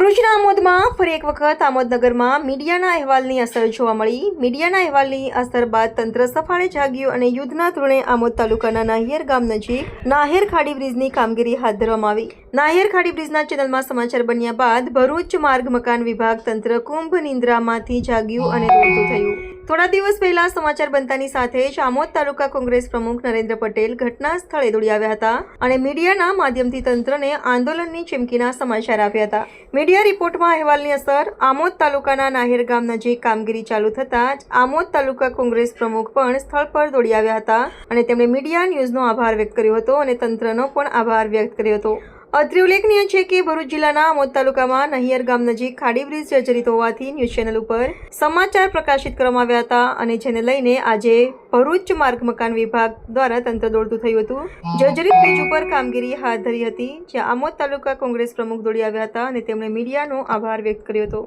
ભરૂચના આમોદમાં ફરી એક વખત આમોદનગરમાં મીડિયાના અહેવાલની અસર જોવા મળી. મીડિયાના અહેવાલની અસર બાદ તંત્ર સફાળે જાગ્યું અને યુદ્ધના ધોરણે આમોદ તાલુકાના નાહિયર ગામ નજીક નાહેર ખાડી બ્રિજની કામગીરી હાથ ધરવામાં આવી. નાહેર ખાડી બ્રિજના ચેનલમાં સમાચાર બન્યા બાદ ભરૂચ માર્ગ મકાન વિભાગ તંત્ર કુંભ નિંદ્રામાંથી જાગ્યું અને દોડતું થયું. થોડા દિવસ પહેલા સમાચાર બનતાની સાથે જ આમોદ તાલુકા કોંગ્રેસ પ્રમુખ નરેન્દ્ર પટેલ ઘટના સ્થળે દોડી આવ્યા હતા અને મીડિયાના માધ્યમથી તંત્રને આંદોલનની ચીમકીના સમાચાર આપ્યા હતા. મીડિયા રિપોર્ટમાં અહેવાલની અસર આમોદ તાલુકાના નાહેર ગામ નજીક કામગીરી ચાલુ થતાં જ આમોદ તાલુકા કોંગ્રેસ પ્રમુખ પણ સ્થળ પર દોડી આવ્યા હતા અને તેમણે મીડિયા ન્યૂઝનો આભાર વ્યક્ત કર્યો હતો અને તંત્રનો પણ આભાર વ્યક્ત કર્યો હતો. અત્રે ઉલ્લેખનીય છે કે ભરૂચ જિલ્લાના આમોદ તાલુકામાં નહિયર ગામ નજીક ખાડી બ્રિજ જર્જરિત હોવાથી ન્યૂઝ ચેનલ ઉપર સમાચાર પ્રકાશિત કરવામાં આવ્યા હતા અને જેને લઈને આજે ભરૂચ માર્ગ મકાન વિભાગ દ્વારા તંત્ર દોડતું થયું હતું. જર્જરિત બ્રિજ ઉપર કામગીરી હાથ ધરી હતી જ્યાં આમોદ તાલુકા કોંગ્રેસ પ્રમુખ દોડી આવ્યા હતા અને તેમણે મીડિયાનો આભાર વ્યક્ત કર્યો હતો.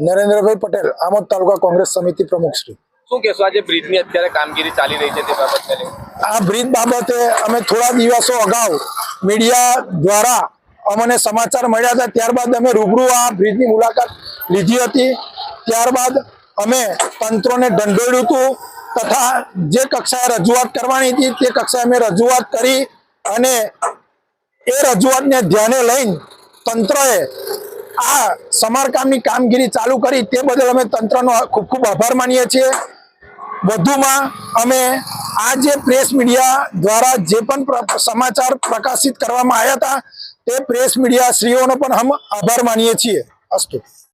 નરેન્દ્રભાઈ પટેલ આમોદ તાલુકા કોંગ્રેસ સમિતિ પ્રમુખ શ્રી. શું કહેશો આજે બ્રિજની અત્યારે કામગીરી ચાલી રહી છે તે બાબતે આ બ્રિજ બાબતે અમે થોડા દિવસો અગાઉ મીડિયા દ્વારા અમને સમાચાર મળ્યા હતા. ત્યારબાદ અમે રૂબરૂ આ બ્રિજની મુલાકાત લીધી હતી. ત્યારબાદ અમે તંત્રોને ઢંઢોળ્યું હતું તથા જે કક્ષાએ રજૂઆત કરવાની હતી તે કક્ષાએ અમે રજૂઆત કરી અને એ રજૂઆતને ધ્યાને લઈને તંત્રએ આ સમારકામની કામગીરી ચાલુ કરી. તે બદલ અમે તંત્રનો ખૂબ ખૂબ આભાર માનીએ છીએ. વધુમાં અમે આ જે પ્રેસ મીડિયા દ્વારા જે પણ સમાચાર પ્રકાશિત કરવામાં આવ્યા હતા, તે પ્રેસ મીડિયા શ્રીઓનો પણ હમ આભાર માનીએ છીએ. અસ્તુ.